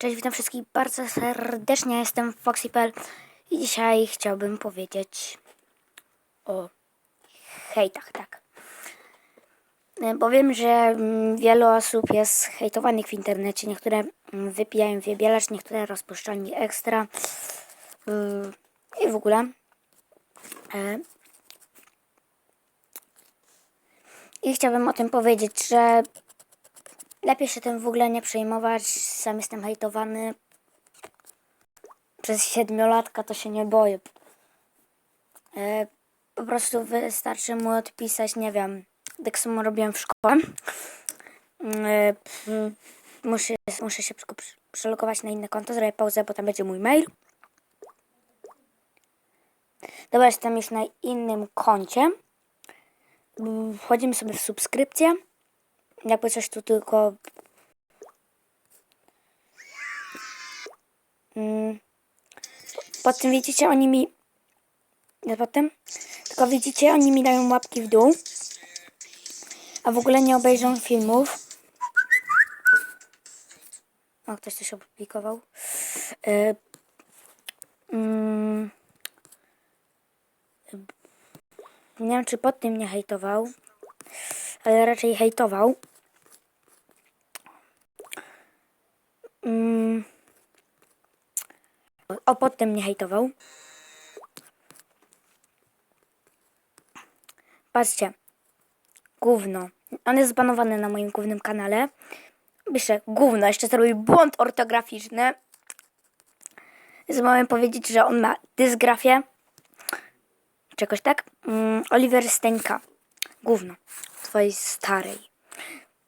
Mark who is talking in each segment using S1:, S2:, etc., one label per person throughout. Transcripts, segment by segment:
S1: Cześć, witam wszystkich bardzo serdecznie. Jestem Foxy.pl i dzisiaj chciałbym powiedzieć o hejtach, tak. E, Bo wiem, że mm, wielu osób jest hejtowanych w internecie. Niektóre mm, wypijają wybielacz, niektóre rozpuszczają ekstra yy, i w ogóle. E, I chciałbym o tym powiedzieć, że Lepiej się tym w ogóle nie przejmować. Sam jestem hejtowany. Przez siedmiolatka to się nie boję. E, po prostu wystarczy mu odpisać, nie wiem, tak samo robiłem w szkole. E, mm, muszę, muszę się przelogować na inne konto, zrobię pauzę, bo tam będzie mój mail. Dobra, jestem już na innym koncie. Mm, Wchodzimy sobie w subskrypcję jakby coś tu tylko. Mm. Po tym widzicie, oni mi. Nie potem. Tylko widzicie, oni mi dają łapki w dół. A w ogóle nie obejrzą filmów. O, ktoś coś opublikował. E, mm, nie wiem, czy pod tym nie hejtował ale raczej hejtował. Mm. O, potem mnie hejtował. Patrzcie. Gówno. On jest zbanowany na moim głównym kanale. Piszę gówno, jeszcze zrobił błąd ortograficzny. Zamałem powiedzieć, że on ma dysgrafię. Czegoś tak? Mm, Oliver Steńka. Gówno. Twojej starej.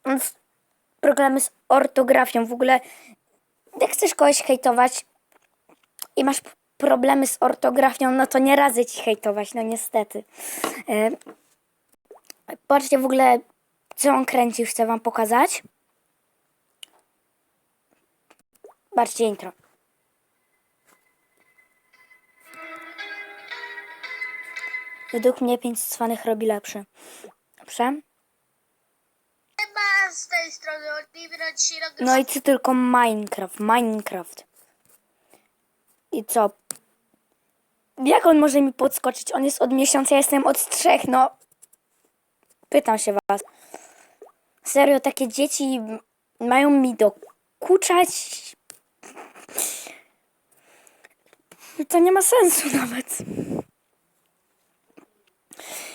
S1: Więc problemy z ortografią. W ogóle, jak chcesz kogoś hejtować i masz problemy z ortografią, no to nie radzę ci hejtować, no niestety. E, patrzcie w ogóle, co on kręcił, chcę wam pokazać. Patrzcie intro. Według mnie pięć cwanych robi lepszy. Dobrze?
S2: Z tej strony Oliver, dzisiaj
S1: No i co tylko Minecraft, Minecraft. I co? Jak on może mi podskoczyć? On jest od miesiąca, ja jestem od trzech, no. Pytam się was. Serio, takie dzieci mają mi dokuczać? To nie ma sensu nawet.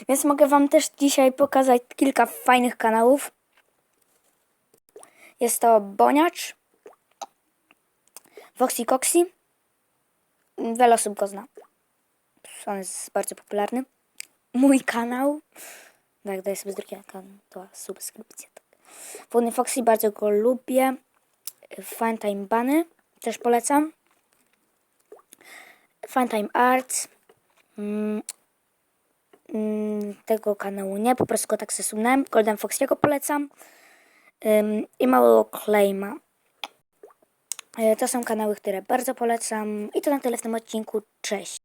S1: Więc mogę wam też dzisiaj pokazać kilka fajnych kanałów. Jest to Boniacz, Voxy Coxy. Wiele osób go zna. On jest bardzo popularny. Mój kanał. Jak daję sobie z drugiego to subskrypcja. Tak. Wodny Foxy, bardzo go lubię. Funtime Bunny też polecam. Funtime Arts. Mm, mm, tego kanału nie, po prostu go tak zesunąłem. Golden Foxy'ego polecam. I małego Claima. E, To są kanały, które bardzo polecam. I to na tyle w tym odcinku. Cześć.